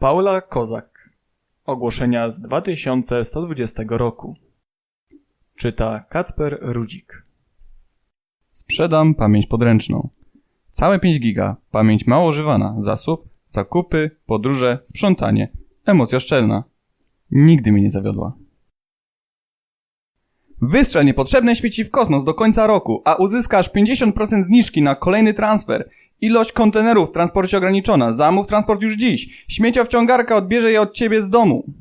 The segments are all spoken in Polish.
Paula Kozak. Ogłoszenia z 2120 roku. Czyta Kacper Rudzik. Sprzedam pamięć podręczną. Całe 5 giga, pamięć mało używana, zasób, zakupy, podróże, sprzątanie, emocja szczelna. Nigdy mnie nie zawiodła. Wystrzel niepotrzebne śmieci w kosmos do końca roku, a uzyskasz 50% zniżki na kolejny transfer. Ilość kontenerów w transporcie ograniczona. Zamów transport już dziś. Śmieciowciągarka odbierze je od ciebie z domu.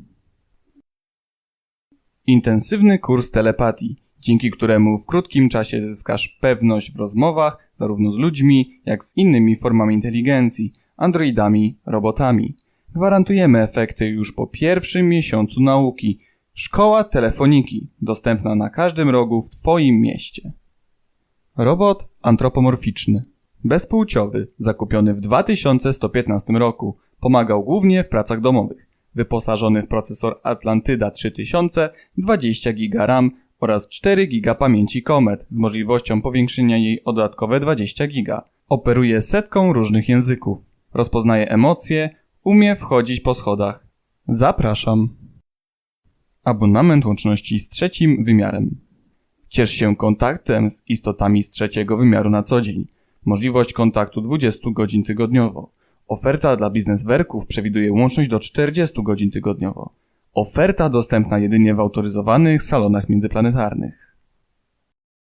Intensywny kurs telepatii, dzięki któremu w krótkim czasie zyskasz pewność w rozmowach zarówno z ludźmi, jak z innymi formami inteligencji, androidami, robotami. Gwarantujemy efekty już po pierwszym miesiącu nauki. Szkoła telefoniki, dostępna na każdym rogu w Twoim mieście. Robot antropomorficzny, bezpłciowy, zakupiony w 2115 roku, pomagał głównie w pracach domowych. Wyposażony w procesor Atlantyda 3000, 20 GB RAM oraz 4 GB pamięci Comet z możliwością powiększenia jej o dodatkowe 20 GB. Operuje setką różnych języków. Rozpoznaje emocje, umie wchodzić po schodach. Zapraszam. Abonament łączności z trzecim wymiarem. Ciesz się kontaktem z istotami z trzeciego wymiaru na co dzień. Możliwość kontaktu 20 godzin tygodniowo. Oferta dla bizneswerków przewiduje łączność do 40 godzin tygodniowo. Oferta dostępna jedynie w autoryzowanych salonach międzyplanetarnych.